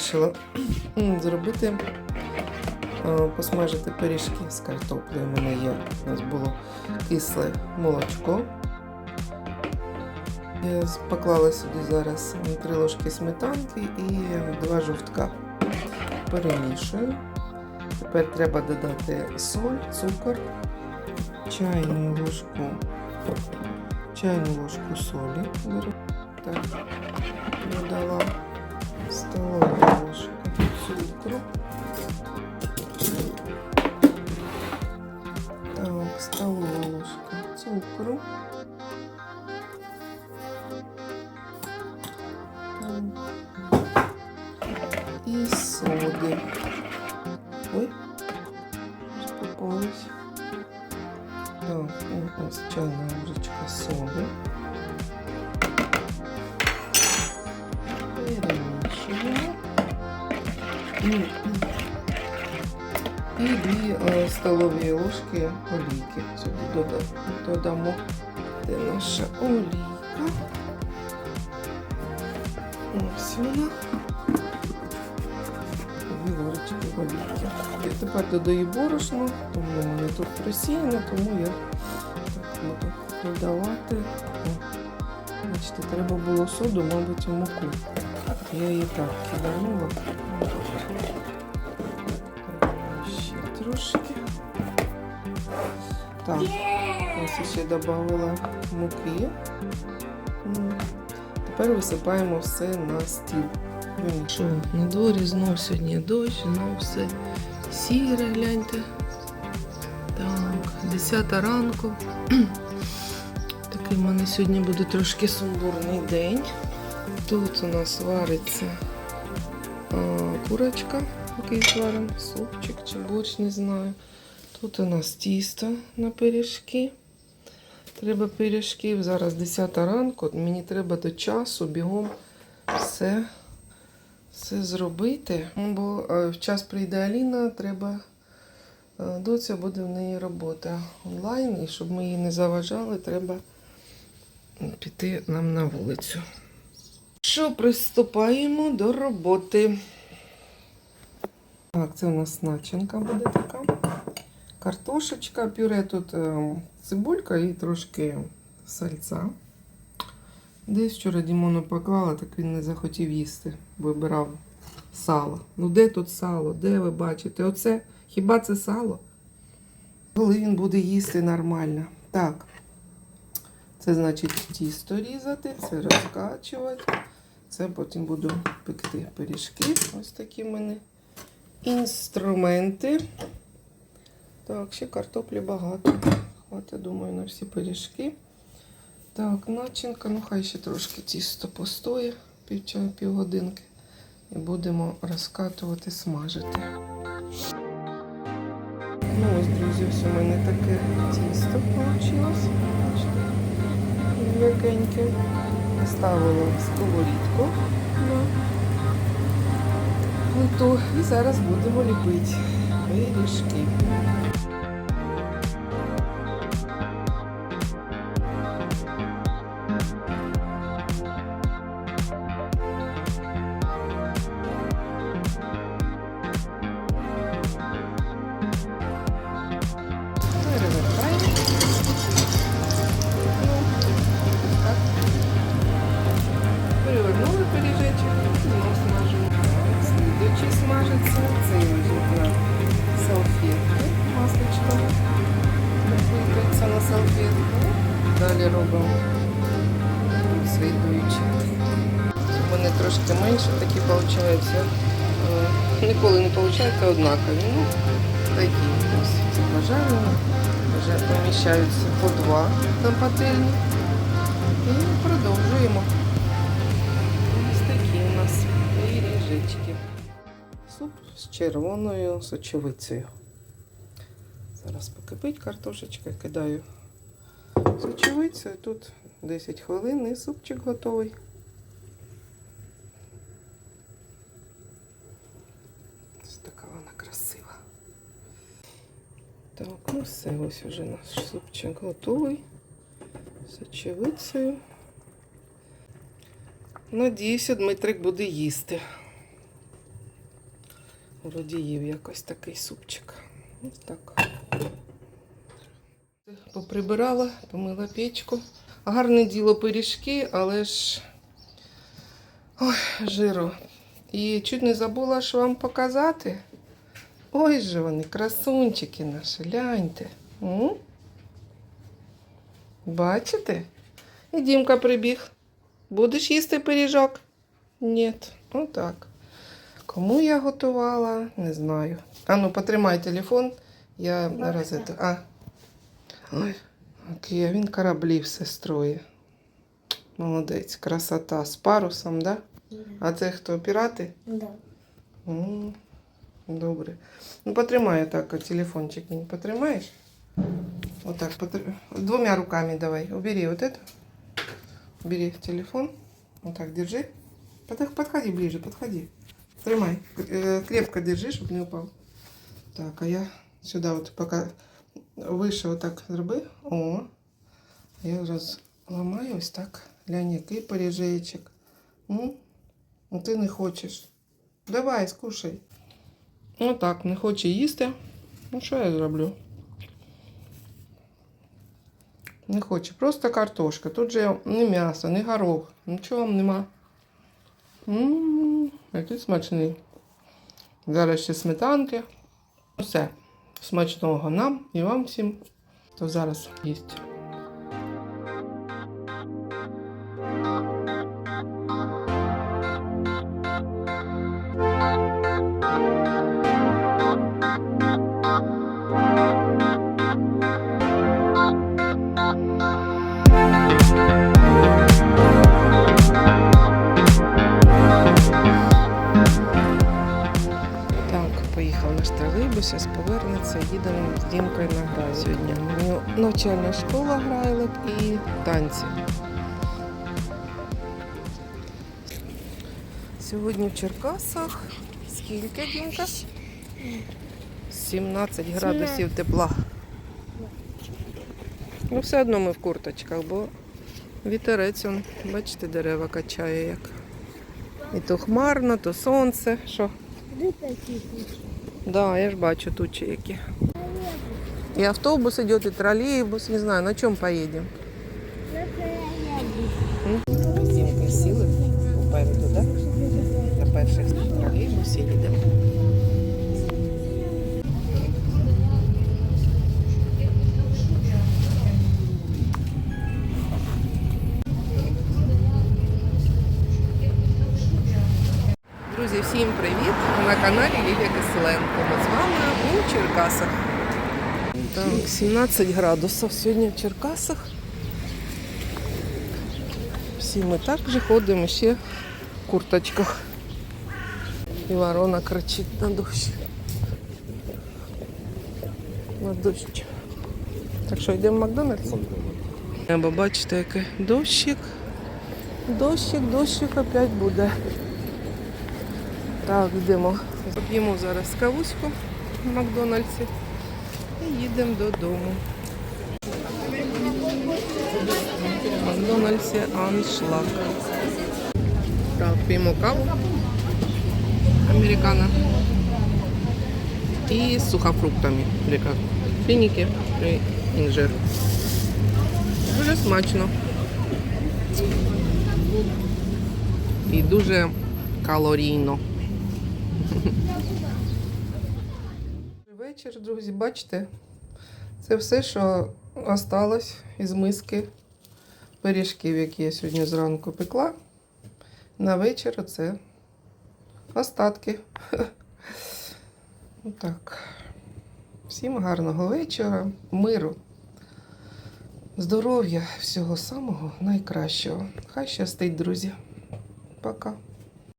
вирішила зробити, е, посмажити пиріжки з картоплею. У мене є, у нас було кисле молочко. Я поклала сюди зараз три ложки сметанки і два жовтка. Перемішую. Тепер треба додати соль, цукор, чайну ложку, чайну ложку солі. Так, додала столову ложку цукру. Так, столова ложка цукру. Так. І соди. Ой, що попалось. Так, і ось чайна ложечка соди. І, дві е, столові ложки олійки. Сюди додамо. Де наша олійка? Ось вона. Дві ложечки олійки. І тепер додаю борошно, тому в мене тут просіяно, тому я так буду додавати. Бачите, треба було соду, мабуть, у муку. Я її так киданула. Трошки. Так, ось ще додала муки. Тепер висипаємо все на стіл. Що, на дворі знов сьогодні дощ, знов все сіре, гляньте. Так, 10 ранку. Такий в мене сьогодні буде трошки сумбурний день. Тут у нас вариться а, курочка, який зваримо, супчик чи борщ, не знаю. Тут у нас тісто на пиріжки. Треба пиріжків. Зараз 10 ранку. Мені треба до часу бігом все, все зробити. Бо е, в час прийде Аліна, треба. е, Доця буде в неї робота онлайн, і щоб ми її не заважали, треба піти нам на вулицю. Що, приступаємо до роботи. Так, це у нас начинка буде така. Картошечка, пюре тут е, цибулька і трошки сальця. Десь вчора Дімону поклала, так він не захотів їсти, вибирав сало. Ну де тут сало? Де ви бачите? Оце хіба це сало? Коли він буде їсти нормально. Так. Це значить тісто різати, це розкачувати. Це потім буду пекти пиріжки. Ось такі в мене інструменти. Так, ще картоплі багато. Хватить, думаю, на всі пиріжки. Так, начинка, ну хай ще трошки тісто постоє пів, півгодинки. І будемо розкатувати, смажити. Ну ось, друзі, ось у мене таке тісто вийшло. М'якеньке. Поставила в сковорідку плиту. І зараз будемо ліпити пиріжки. Смажиться. Це лежить на салфетки. Масличко викладається на салфетку. Далі робимо слідуючий. У мене трошки менше, такі виходить. Ніколи не виходить однакові. Ну, такі ось це пожарені. Вже поміщаються по два на пательні. І продовжуємо. З червоною сочовицею. Зараз покипить картошечка, кидаю сочовицю. Тут 10 хвилин і супчик готовий. Ось така вона красива. Так, ну все, ось уже наш супчик готовий. З очевидцею. Надіюся, Дмитрик буде їсти. Вроді їв якось такий супчик. Ось так. Поприбирала, помила печку. Гарне діло пиріжки, але ж ой, жиру. І чуть не забула ж вам показати. Ой же вони, красунчики наші, гляньте. М? Бачите? І Дімка прибіг. Будеш їсти пиріжок? Ні. Отак. Кому я готувала, не знаю. А ну, потримай телефон. Я зараз это. А. Ой, який він кораблі все строє. Молодець, красота. З парусом, да? А це хто? Пірати? Да. М, Добре. Ну, потримай так телефончик. Не потримаєш? Вот так. потр- Двумя руками давай. Убери вот это. Убери телефон. Вот так держи. Подходи ближе, подходи. Тримай. К- э, Крепко держи, чтобы не упал. Так, а я сюда вот пока выше вот так зроби. О. Я розламаю ось так. Глянь, який поріжечок. М? Ну ти не хочеш. Давай, скушай. Ну так, не хоче їсти. Ну що я зроблю? Не хоче. Просто картошка. Тут же не м'ясо, не горох. Нічого нема. Ммм, Який смачний. Зараз ще сметанки. Все. Смачного нам і вам всім, хто зараз їсть. Наш тролейбус, зараз повернеться, їдемо з Дімкою на граю. Сьогодні у навчальна школа грайлок і танці. Сьогодні в Черкасах скільки, Дімка? 17 градусів тепла. Ну, все одно ми в курточках, бо вітерець, он, бачите, дерева качає як. І то хмарно, то сонце. Що? Да, я ж бачу тучи які. И автобус идет, и троллейбус, не знаю, на чем поедем. Дімка сіли попереду, да? На перших тролейбусі їдемо. Всім привіт! На каналі Лілія Киселенко. Ми з вами у Черкасах. Так, 17 градусів сьогодні в Черкасах. Всі ми також ходимо ще в курточках. І ворона кричить на дощ. На дощ. Так що йдемо в Макдональдс? Небо бачите, яке дощик. Дощик, дощик опять буде. Так, йдемо. Поп'ємо зараз кавуську в Макдональдсі і їдемо додому. Макдональдсі аншлаг. Так, п'ємо каву американо. І з сухофруктами. Фініки і інжир. Дуже смачно. І дуже калорійно. Вечір, друзі, бачите, це все, що осталось із миски пиріжків, які я сьогодні зранку пекла. На вечір оце остатки. Так. Всім гарного вечора, миру, здоров'я, всього самого найкращого. Хай щастить, друзі. Пока.